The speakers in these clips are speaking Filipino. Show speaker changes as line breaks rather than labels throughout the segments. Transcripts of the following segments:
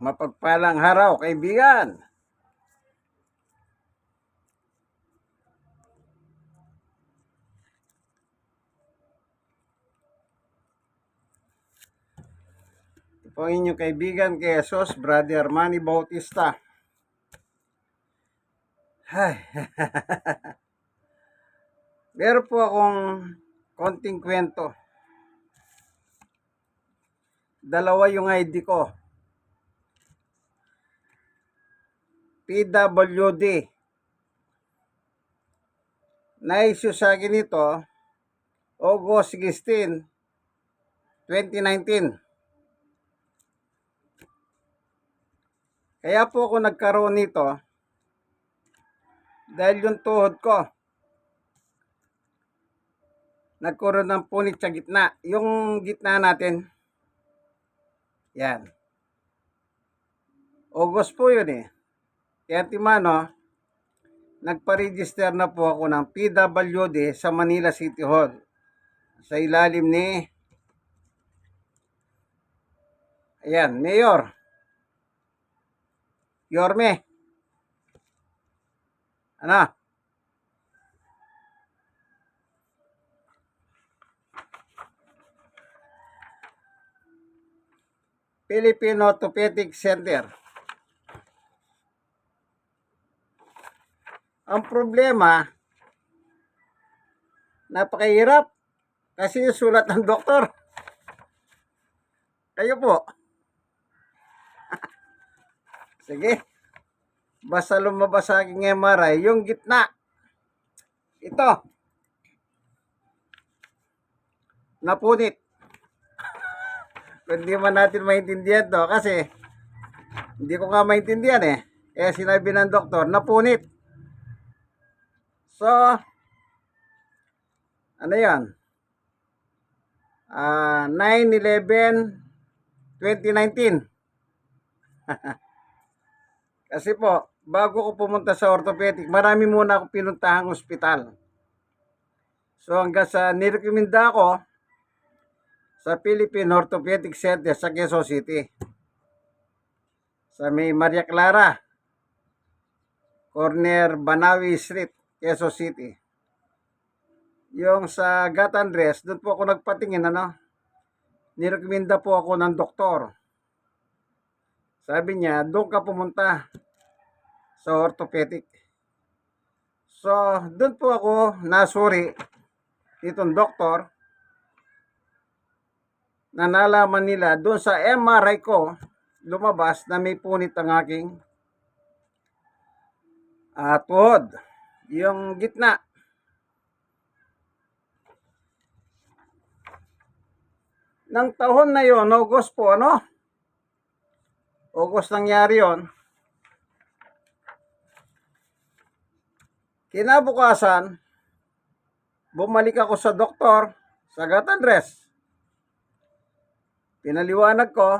Mapagpalang haraw, kaibigan. Ito po ang inyong kaibigan kay Jesus, Brother Manny Bautista. Ay. Meron po akong konting kwento. Dalawa yung ID ko. PWD. Na-issue sa akin ito August 16, 2019. Kaya po ako nagkaroon nito dahil yung tuhod ko nagkaroon ng punit sa gitna. Yung gitna natin, yan. August po yun eh. Kaya timano, nagpa-register na po ako ng PWD sa Manila City Hall. Sa ilalim ni Ayan, Mayor. Yorme. Ano? Philippine Orthopedic Center. Ang problema, napakahirap kasi yung sulat ng doktor. Kayo po. Sige. Basta lumabas sa aking MRI, yung gitna. Ito. Napunit. Hindi man natin maintindihan to, kasi hindi ko nga maintindihan eh. Kaya sinabi ng doktor, napunit. So, ano yan? Ah, 9-11-2019. Kasi po, bago ko pumunta sa orthopedic, marami muna ako pinuntahang ospital. So hanggang sa nirekomenda ako sa Philippine Orthopedic Center sa Quezon City. Sa may Maria Clara, corner Banawi Street, Quezon City. Yung sa Andres, doon po ako nagpatingin, ano? Nirekomenda po ako ng doktor. Sabi niya, doon ka pumunta sa orthopedic. So, doon po ako nasuri itong doktor na nalaman nila doon sa MRI ko lumabas na may punit ang aking uh, tuhod. Yung gitna. Nang tahon na yon August po, ano? August nangyari yon Kinabukasan, bumalik ako sa doktor sa Gatandres. Pinaliwanag ko,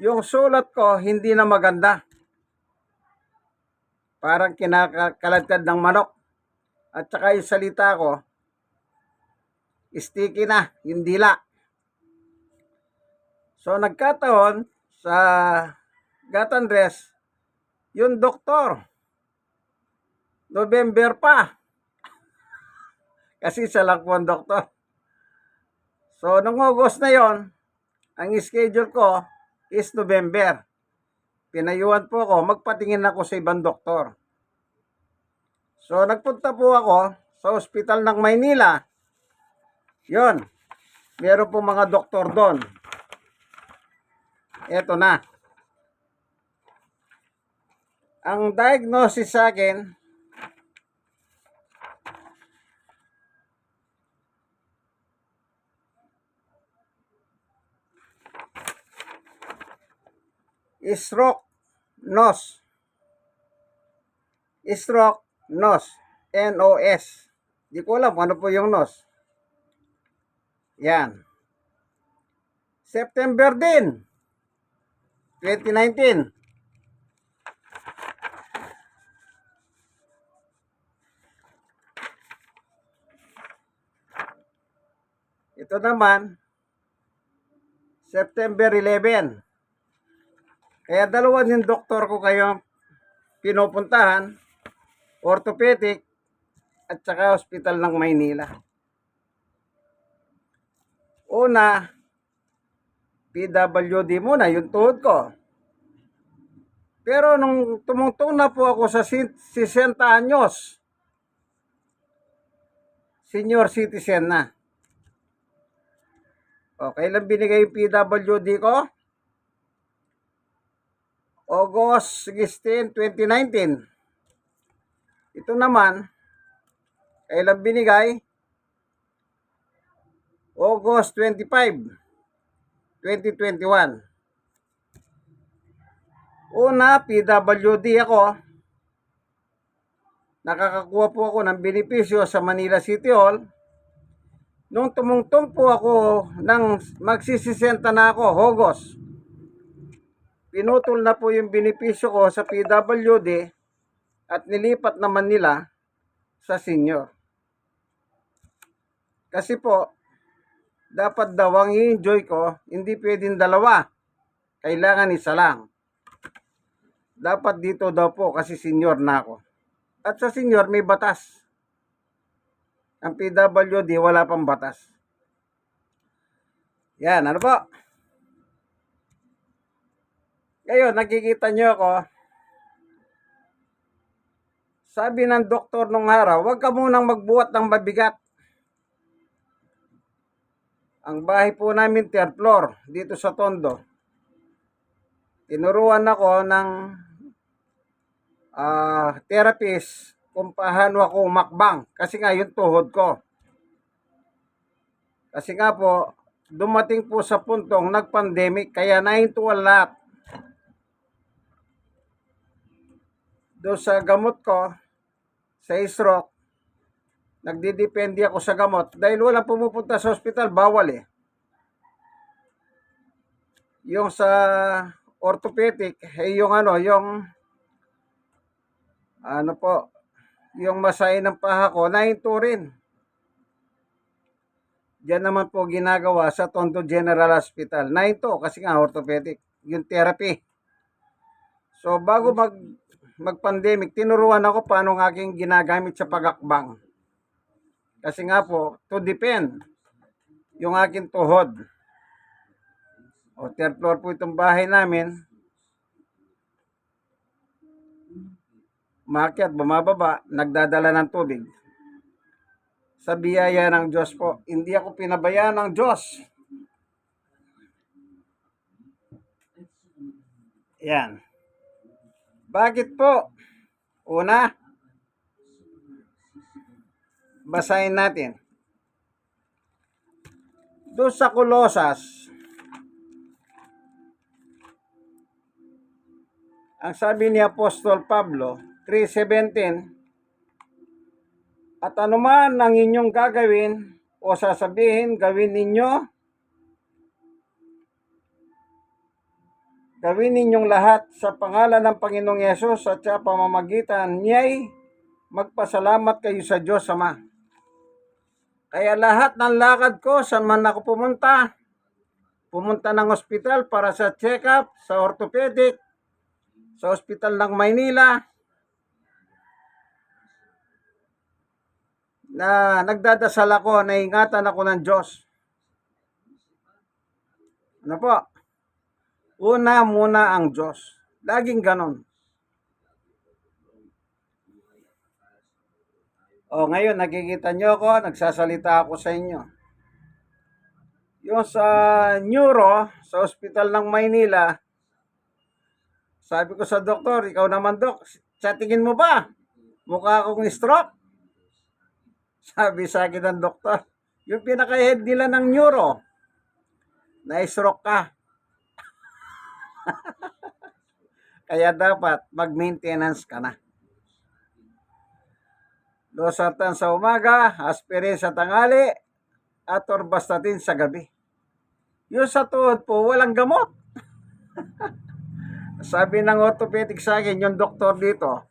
yung sulat ko hindi na maganda. Parang kinakaladkad ng manok. At saka yung salita ko, sticky na, yung dila. So nagkataon sa Gatandres, yung doktor, November pa. Kasi sa lang po ang doktor. So, nung August na yon, ang schedule ko is November. Pinayuan po ako, magpatingin ako sa ibang doktor. So, nagpunta po ako sa ospital ng Maynila. Yon. Meron po mga doktor doon. Ito na. Ang diagnosis sa akin, stroke nose. Stroke nose. N-O-S. Di ko alam ano po yung nose. Yan. September din. 2019. Ito naman, September 11. Kaya dalawa yung doktor ko kayo pinupuntahan, orthopedic, at saka hospital ng Maynila. Una, PWD muna, yung tuhod ko. Pero nung tumungtong na po ako sa si- 60 anyos, senior citizen na. O, kailan binigay yung PWD ko? August 16, 2019. Ito naman, kailan binigay? August 25, 2021. Una, PWD ako. Nakakakuha po ako ng benepisyo sa Manila City Hall. Nung tumungtong po ako ng magsisisenta na ako, August. Pinutol na po yung benepisyo ko sa PWD at nilipat naman nila sa senior. Kasi po, dapat daw ang i-enjoy ko, hindi pwedeng dalawa. Kailangan isa lang. Dapat dito daw po kasi senior na ako. At sa senior may batas. Ang PWD wala pang batas. Yan, ano po? Ngayon, nakikita nyo ako. Sabi ng doktor nung araw, huwag ka munang magbuhat ng mabigat. Ang bahay po namin, third floor, dito sa Tondo. Tinuruan ako ng ah therapist kung paano ako makbang. Kasi nga, yung tuhod ko. Kasi nga po, dumating po sa puntong nag-pandemic, kaya nahintuan lahat. Doon sa gamot ko, sa stroke, nagdidepende ako sa gamot. Dahil walang pumupunta sa ospital, bawal eh. Yung sa orthopedic, eh yung ano, yung ano po, yung masay ng paha ko, nahinto rin. Diyan naman po ginagawa sa Tondo General Hospital. Nahinto kasi nga orthopedic, yung therapy. So bago mag mag-pandemic, tinuruan ako paano ng aking ginagamit sa pagakbang. Kasi nga po, to depend yung aking tuhod. O third floor po itong bahay namin. Makyat, bumababa, nagdadala ng tubig. Sa biyaya ng Diyos po, hindi ako pinabayaan ng Diyos. Yan. Bakit po? Una, basahin natin. Doon sa Kolosas, ang sabi ni Apostol Pablo, 3.17, At anuman ang inyong gagawin o sasabihin, gawin ninyo Gawin ninyong lahat sa pangalan ng Panginoong Yesus at sa pamamagitan niya'y magpasalamat kayo sa Diyos Ama. Kaya lahat ng lakad ko, saan man ako pumunta, pumunta ng ospital para sa check-up, sa orthopedic, sa ospital ng Maynila, na nagdadasal ako, na ingatan ako ng Diyos. Ano po? Una muna ang Diyos. Laging ganon. O ngayon, nakikita nyo ako, nagsasalita ako sa inyo. Yung sa neuro, sa ospital ng Maynila, sabi ko sa doktor, ikaw naman dok, sa tingin mo ba? Mukha akong stroke? Sabi sa akin ng doktor, yung pinaka-head nila ng neuro, na-stroke ka. Kaya dapat mag-maintenance ka na. Losartan sa umaga, aspirin sa tangali, at orbastatin sa gabi. Yung sa tuhod po, walang gamot. Sabi ng orthopedic sa akin, yung doktor dito,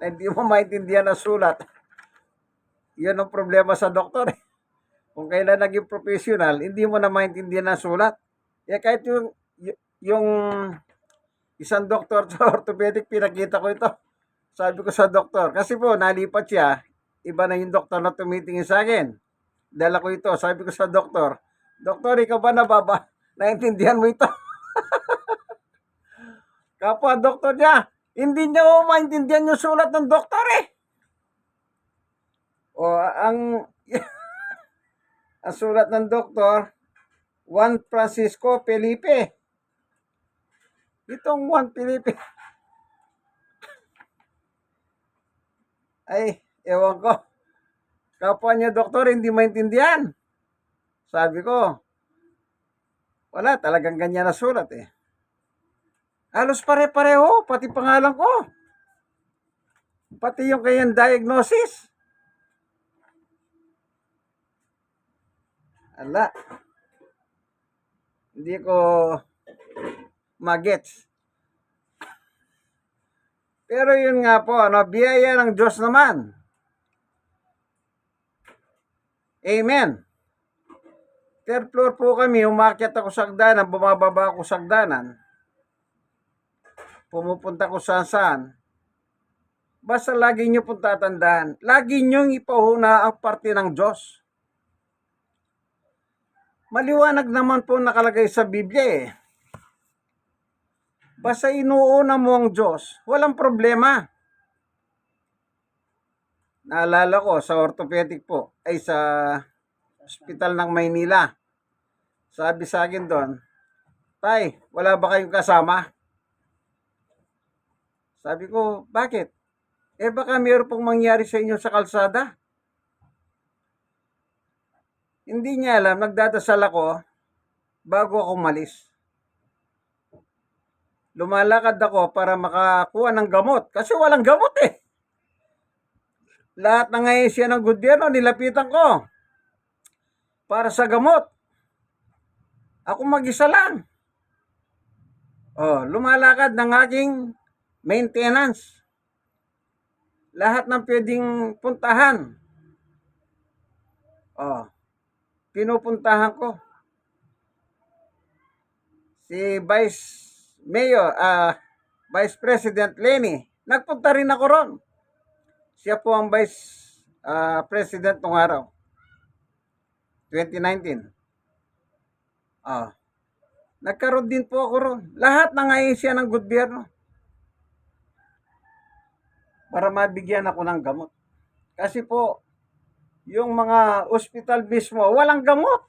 na hindi mo maintindihan ang sulat. Yun ang problema sa doktor. Kung kailan naging professional, hindi mo na maintindihan ang sulat. Eh kahit yung, yung isang doktor sa orthopedic, pinakita ko ito. Sabi ko sa doktor, kasi po, nalipat siya, iba na yung doktor na tumitingin sa akin. Dala ko ito, sabi ko sa doktor, Doktor, ikaw ba nababa? Naintindihan mo ito? Kapwa doktor niya, hindi niya mo maintindihan yung sulat ng doktor eh. O, ang, ang sulat ng doktor, Juan Francisco Felipe. Itong Juan Felipe. Ay, ewan ko. Kapwa niya doktor, hindi maintindihan. Sabi ko, wala, talagang ganyan na sulat eh. Halos pare-pareho, pati pangalan ko. Pati yung kayang diagnosis. Ala. Hindi ko magets. Pero yun nga po, ano, biyaya ng Diyos naman. Amen. Third floor po kami, umakyat ako sa hagdanan, bumababa ako sa hagdanan. Pumupunta ko saan saan. Basta lagi nyo pong tatandaan, lagi nyo ipahuna ang parte ng Diyos. Maliwanag naman po nakalagay sa Biblia eh. Basta inuuna mo ang Diyos, walang problema. Naalala ko sa orthopedic po, ay sa hospital ng Maynila. Sabi sa akin doon, Tay, wala ba kayong kasama? Sabi ko, bakit? Eh baka mayroon pong mangyari sa inyo sa kalsada. Hindi niya alam, nagdadasal ako bago ako malis. Lumalakad ako para makakuha ng gamot. Kasi walang gamot eh. Lahat ng ahensya ng gobyerno, nilapitan ko. Para sa gamot. Ako mag-isa lang. Oh, lumalakad ng aking maintenance. Lahat ng pwedeng puntahan. Oh, pinupuntahan ko. Si Vice Mayor, ah, Vice President Lenny, nagpunta rin ako ron. Siya po ang Vice ah, President nung araw. 2019. Ah. Nagkaroon din po ako ron. Lahat ng ahensya ng gobyerno. Para mabigyan ako ng gamot. Kasi po, yung mga ospital mismo, walang gamot.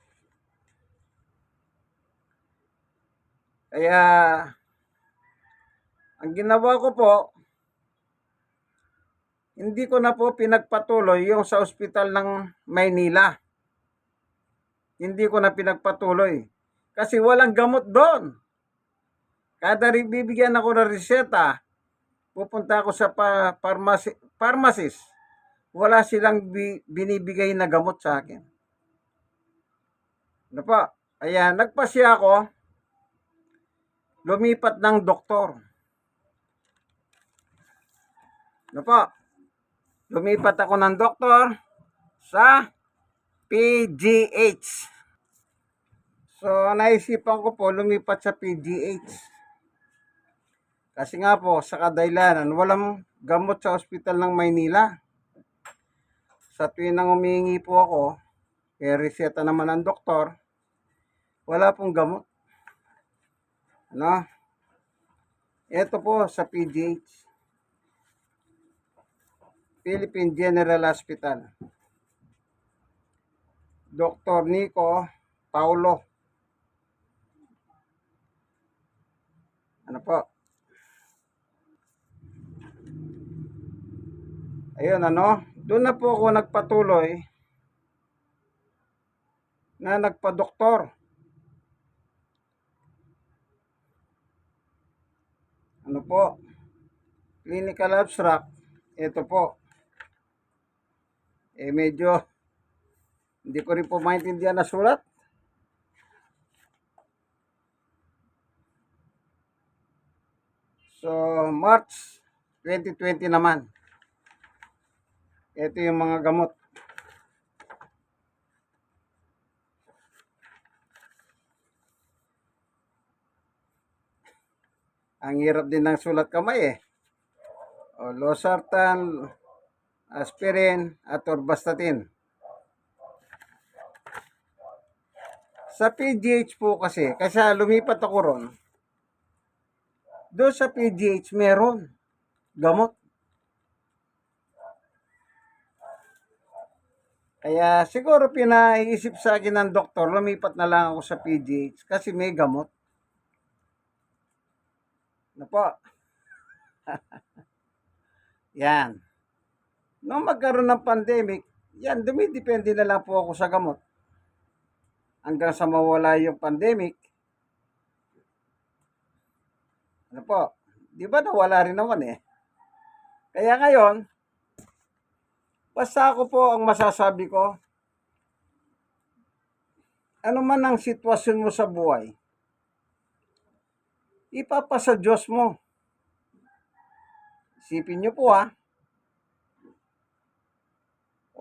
Kaya, ang ginawa ko po, hindi ko na po pinagpatuloy yung sa ospital ng Maynila. Hindi ko na pinagpatuloy. Kasi walang gamot doon. Kada bibigyan ako ng reseta, pupunta ako sa pharmacy, pharmacist. Wala silang bi, binibigay na gamot sa akin. Ano pa? Ayan, nagpasya ako. Lumipat ng doktor. Ano pa? Lumipat ako ng doktor sa PGH. So, naisipan ko po lumipat sa PGH. Kasi nga po, sa kadailanan, walang gamot sa ospital ng Maynila. Sa tuwing nang humihingi po ako, eh, reseta naman ng doktor, wala pong gamot. No? Ito po sa PGH. Philippine General Hospital. Dr. Nico Paulo. Ano po? Ayun ano, doon na po ako nagpatuloy na nagpa-doktor. Ano po? Clinical abstract. Ito po. Eh medyo hindi ko rin po maintindihan na sulat. So, March 2020 naman. Ito yung mga gamot. Ang hirap din ng sulat kamay eh. O, losartan, aspirin, at orvastatin. Sa PGH po kasi, kasi lumipat ako ron, doon sa PGH meron gamot. Kaya siguro pinaisip sa akin ng doktor, lumipat na lang ako sa PGH kasi may gamot. Ano po? yan. Nung magkaroon ng pandemic, yan, dumidepende na lang po ako sa gamot. Hanggang sa mawala yung pandemic. Ano po? Di ba nawala rin naman eh? Kaya ngayon, basta ako po ang masasabi ko, ano man ang sitwasyon mo sa buhay, ipapasa Diyos mo. Isipin niyo po ha,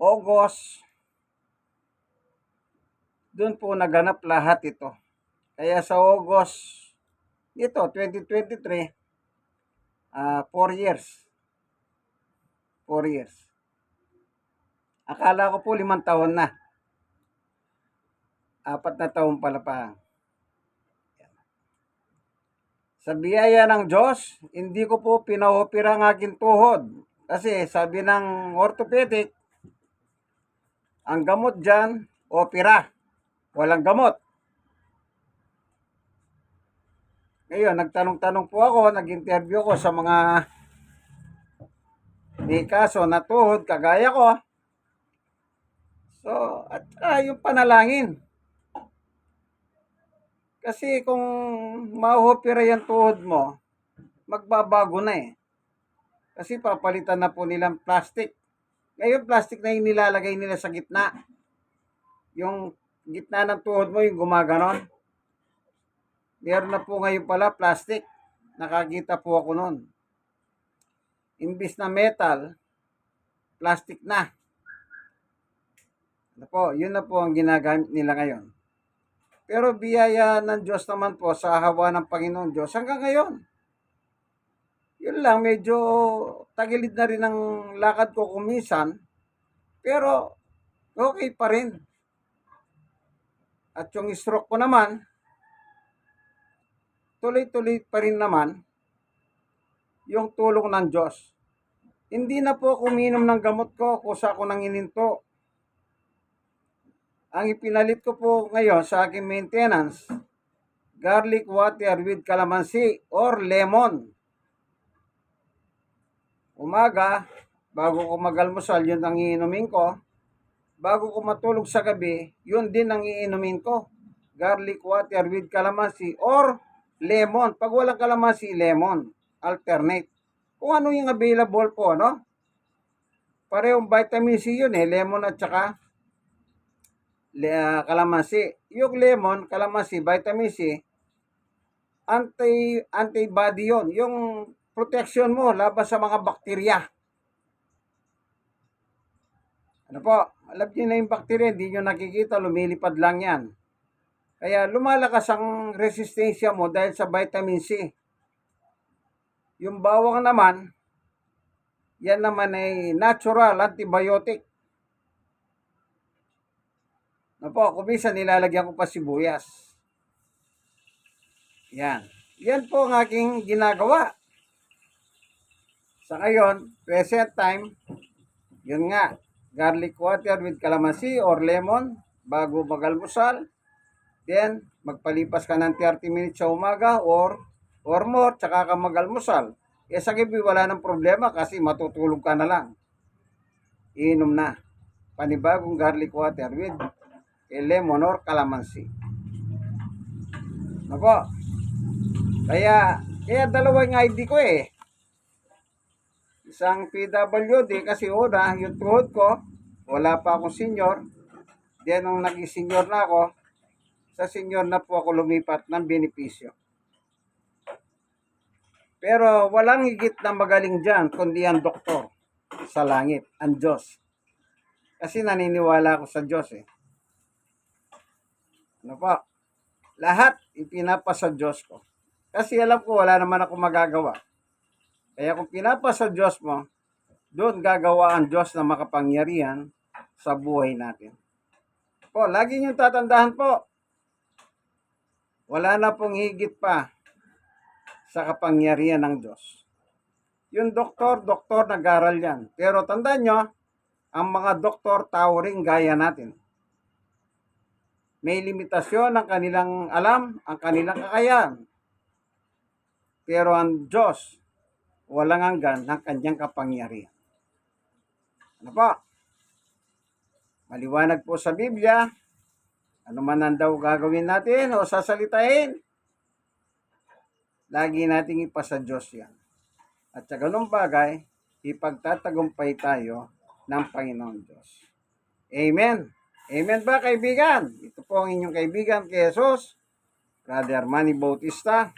August, doon po naganap lahat ito. Kaya sa August, ito, 2023, ah 4 years. 4 years. Akala ko po limang taon na. Apat na taon pala pa. Sa biyaya ng Diyos, hindi ko po pinaopera ang aking tuhod. Kasi sabi ng orthopedic, ang gamot dyan, opera. Walang gamot. Ngayon, nagtanong-tanong po ako, nag-interview ko sa mga may kaso na tuhod, kagaya ko. So, at ah, yung panalangin. Kasi kung mahuhupira yung tuhod mo, magbabago na eh. Kasi papalitan na po nilang plastic. Ngayon, plastic na yung nilalagay nila sa gitna. Yung gitna ng tuhod mo, yung gumaganon. Meron na po ngayon pala plastic. Nakakita po ako noon. Imbis na metal, plastic na. Ano po, yun na po ang ginagamit nila ngayon. Pero biyaya ng Diyos naman po sa hawa ng Panginoon Diyos hanggang ngayon. Yun lang, medyo tagilid na rin ang lakad ko kumisan. Pero okay pa rin. At yung stroke ko naman, tuloy-tuloy pa rin naman yung tulong ng Diyos. Hindi na po ako uminom ng gamot ko kusa ako nang ininto. Ang ipinalit ko po ngayon sa aking maintenance, garlic water with calamansi or lemon. Umaga, bago ko magalmusal, yun ang iinumin ko. Bago ko matulog sa gabi, yun din ang iinumin ko. Garlic water with calamansi or lemon. Pag walang kalamansi, lemon. Alternate. Kung ano yung available po, no? Parehong vitamin C yun eh. Lemon at saka uh, kalamansi. Yung lemon, kalamansi, vitamin C, anti antibody yon yung protection mo laban sa mga bakterya ano po alam niyo na yung bakterya hindi nyo nakikita lumilipad lang yan kaya lumalakas ang resistensya mo dahil sa vitamin C. Yung bawang naman, yan naman ay natural antibiotic. Na po, kumisa nilalagyan ko pa sibuyas. Yan. Yan po ang aking ginagawa. Sa ngayon, present time, yun nga, garlic water with calamansi or lemon bago magalmusal Then, magpalipas ka ng 30 minutes sa umaga or or more, tsaka ka mag-almusal. Eh sa gabi wala nang problema kasi matutulog ka na lang. Inom na. Panibagong garlic water with a lemon or calamansi. Nako. Kaya, kaya dalawa yung ID ko eh. Isang PWD kasi una, yung tuhod ko, wala pa akong senior. Then, nung naging senior na ako, sa senyor na po ako lumipat ng benepisyo. Pero walang higit na magaling dyan, kundi ang doktor sa langit, ang Diyos. Kasi naniniwala ako sa Diyos eh. Ano po? Lahat ipinapa sa Diyos ko. Kasi alam ko wala naman ako magagawa. Kaya kung pinapa sa Diyos mo, doon gagawa ang Diyos na makapangyarihan sa buhay natin. Po, lagi niyong tatandaan po, wala na pong higit pa sa kapangyarihan ng Diyos. Yung doktor, doktor nag-aral yan. Pero tandaan nyo, ang mga doktor tao rin gaya natin. May limitasyon ang kanilang alam, ang kanilang kakayahan. Pero ang Diyos, walang hanggan ng kanyang kapangyarihan. Ano po? Maliwanag po sa Biblia, ano man ang daw gagawin natin o sasalitain, lagi nating ipasa Diyos yan. At sa ganung bagay, ipagtatagumpay tayo ng Panginoon Diyos. Amen. Amen ba kaibigan? Ito po ang inyong kaibigan kay Jesus, Brother Manny Bautista.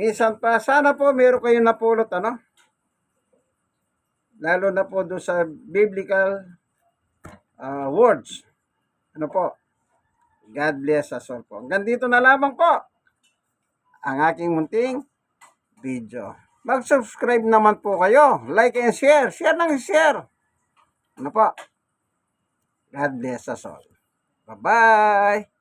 Minsan pa, sana po meron kayong napulot, ano? Lalo na po doon sa biblical uh, words. Ano po? God bless us all po. Hanggang dito na lamang po ang aking munting video. Mag-subscribe naman po kayo. Like and share. Share ng share. Ano po? God bless us all. Bye-bye.